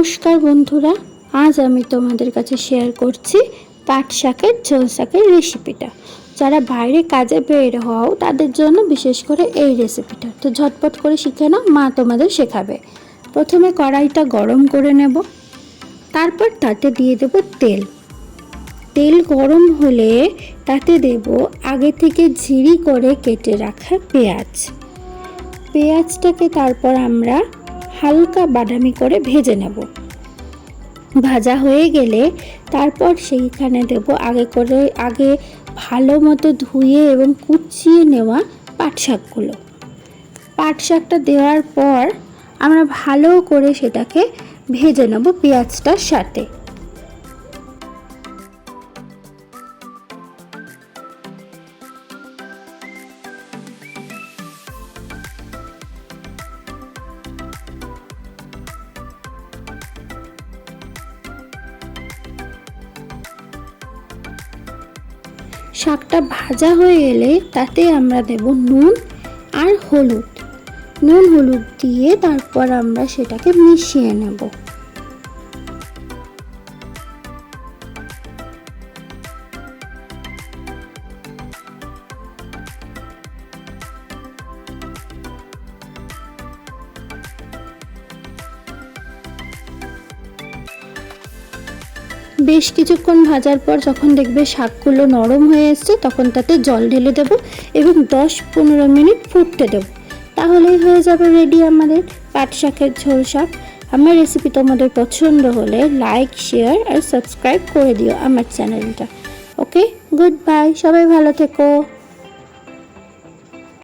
নমস্কার বন্ধুরা, আজ আমি তোমাদের কাছে শেয়ার করছি পাট শাকের ঝোল শাকের রেসিপিটা যারা বাইরে কাজে বের হও, তাদের জন্য বিশেষ করে এই রেসিপিটা তো ঝটপট করে শিখে নাও, মা তোমাদের শেখাবে। প্রথমে কড়াইটা গরম করে নেব। তারপর তাতে দিয়ে দেব তেল। তেল গরম হলে তাতে দেব আগে থেকে ঝিরি করে কেটে রাখা পেঁয়াজ। পেঁয়াজটাকে তারপর আমরা হালকা বাদামি করে ভেজে নেব। ভাজা হয়ে গেলে তারপর সেইখানে দেব আগে করে, আগে ভালো মতো ধুয়ে এবং কুচিয়ে নেওয়া পাট শাকগুলো। পাট শাকটা দেওয়ার পর আমরা ভালো করে সেটাকে ভেজে নেব পেঁয়াজটার সাথে। শাকটা ভাজা হয়ে এলে তাতে আমরা দেব নুন আর হলুদ। নুন, হলুদ দিয়ে তারপর আমরা সেটাকে মিশিয়ে নেব। বেশ কিছুক্ষণ ভাজার পর যখন দেখবে শাকগুলো নরম হয়ে এসছে, তখন তাতে জল ঢেলে দেব এবং দশ পনেরো মিনিট ফুটতে দেব। তাহলেই হয়ে যাবে রেডি আমাদের পাট শাকের ঝোল শাক। আমার রেসিপি তোমাদের পছন্দ হলে লাইক শেয়ার আর সাবস্ক্রাইব করে দিও আমার চ্যানেলটা ওকে গুড বাই সবাই ভালো থেকো।